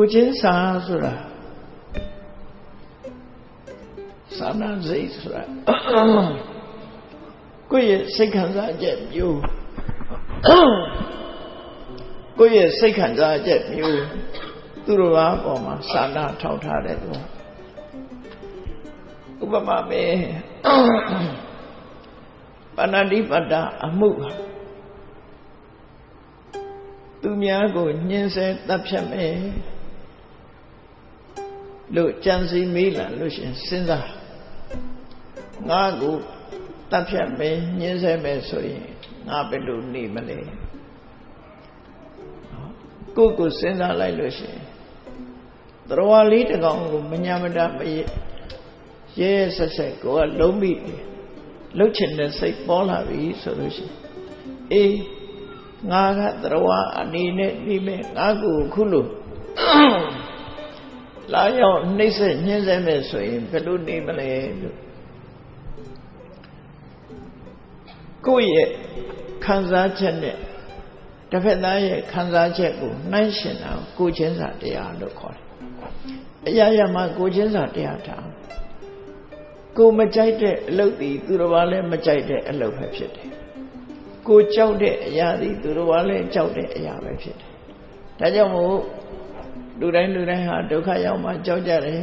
ကိုချင်းစာဆိုတာသာနာစိတ်ဆိုတာကိုယ့်ရဲ့စိတ်ခံစားချက်မျိုးကိုယ့်ရဲ့စိတ်ခံစားချက်မျိုးသူတို့ဘာပေါ်မှာသာနာထောက်ထားတယ်သူဥပမာပဲပဏာတိပတ္တအမှုဟာသူများကိုညှင်းဆဲတပ်ဖြတ်မယ် လို့ကြံစီမေးလာလို့ရှင်စဉ်းစားငါကိုတပ်ဖြတ်မယ်ညှင်းဆဲမယ်ဆိုရင်ငါဘယ်လိုနေမလဲကိုယ့်ကိုစဉ်းစားလိုက်လို့ရှင်သရဝါလေးတကောင်ကိုမညာမတာမရဲရဲဆက်ဆက်ကိုကလုံးမိလှုပ်ချင်တဲ့စိတ်ပေါ်လာပြီဆိုလို့ရှိရင်အေးငါကသရဝအနေနဲ့နေမဲ့ငါကိုခုလို့ လာရောက်နှိမ့်ဆက်ညှင်းဆဲမဲ့ဆိုရင်ဘယ်လိုနေမလဲလို့ကိုယ့်ရဲ့ခံစားချက်နဲ့တစ်ဖက်သားရဲ့ခံစားချက်ကိုနှိုင်းရှင်တာကိုချင်းစာတရားလို့ခေါ်တယ်။အရာရာမှာကိုချင်းစာတရားထားကိုမကြိုက်တဲ့အလုပ်ဒီသူတော်ဘာလည်းမကြိုက်တဲ့အလုပ်ပဲဖြစ်တယ်။ကိုကြောက်တဲ့အရာဒီသူတော်ဘာလည်းကြောက်တဲ့အရာပဲဖြစ်တယ်။ဒါကြောင့်မို့ လူတိုင်းလူတိုင်းဟာဒုက္ခရောက်မှကြောက်ကြတယ်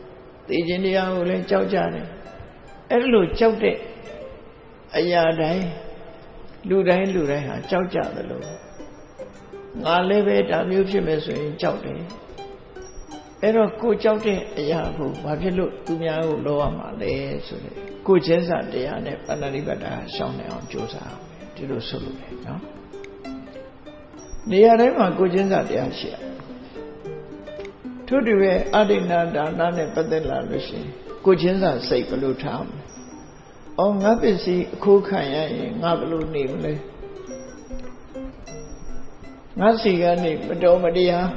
။သိခြင်းတရားကိုလည်းကြောက်ကြတယ်။အဲ့လိုကြောက်တဲ့အရာတိုင်းလူတိုင်းလူတိုင်းဟာကြောက်ကြတယ်လို့ငါလည်းပဲဒါမျိုးဖြစ်မယ်ဆိုရင်ကြောက်တယ်အဲ့တော့ကိုကြောက်တဲ့အရာကိုဘာဖြစ်လို့သူများကိုလောရမှာလဲဆိုတဲ့ကိုချင်းစာတရားနဲ့ပဏာတိပတ္တာရှောင်းနေအောင်ကြိုးစားအောင်ဒီလိုဆိုလို့လေနော်နေရာတိုင်းမှာကိုချင်းစာတရားရှိရ ထို့တူရဲ့အဋ္ဌိနာဒါနနဲ့ပတ်သက်လာလို့ရှိရင်ကိုချင်းစာစိတ်ဘယ်လိုထားမလဲ။အော်ငါပစ္စည်းအခိုးခံရရင်ငါဘယ်လိုနေမလဲ။ငါစီကနေမတော်မတရား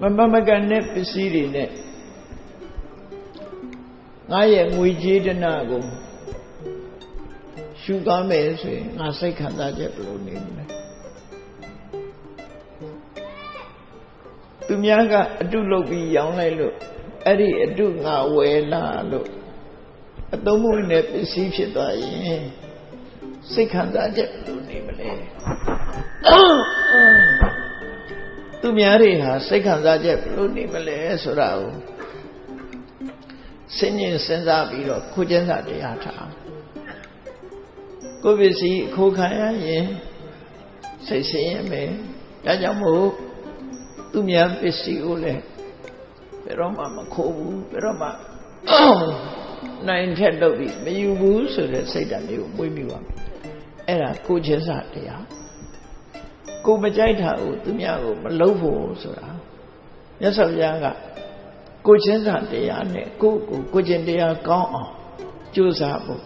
မမမကန်တဲ့ပစ္စည်းတွေနဲ့ငါရဲ့ငွေကြေးတနာကိုရှုကားမယ်ဆိုရင်ငါစိတ်ခံစားချက်ဘယ်လိုနေမလဲ။ သူများကအတုလုပ်ပြီးရောင်းလိုက်လို့အဲ့ဒီအတုငါဝယ်လာလို့အသုံးမဝင်တဲ့ပစ္စည်းဖြစ်သွားရင်စိတ်ခံစားချက်ဘယ်လိုနေမလဲသူများတွေဟာစိတ်ခံစားချက်ဘယ်လိုနေမလဲဆိုတာကိုစဉ်းကျင်စဉ်းစားပြီးတော့ခုကျင်းစာတရားထားကိုယ်ပစ္စည်းအခိုးခံရရင်စိတ်ဆင်းရဲမယ်ဒါကြောင့်မို့ သူများပစ္စည်းကိုလည်းဘယ်တော့မှမခိုးဘူးဘယ်တော့မှနိုင်ထက်လုပ်ပြီးမယူဘူးဆိုတဲ့စိတ်ဓာတ်မျိုးမွေးမိပါမယ်အဲ့ဒါကိုချင်းစာတရားကိုမကြိုက်တာကိုသူများကိုမလုပ်ဖို့ဆိုတာမြတ်စွာဘုရားကကိုချင်းစာတရားနဲ့ကိုကိုကိုချင်းတရားကောင်းအောင်ကြိုးစားဖို့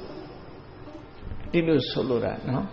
ဒီလိုဆိုလိုတာနော်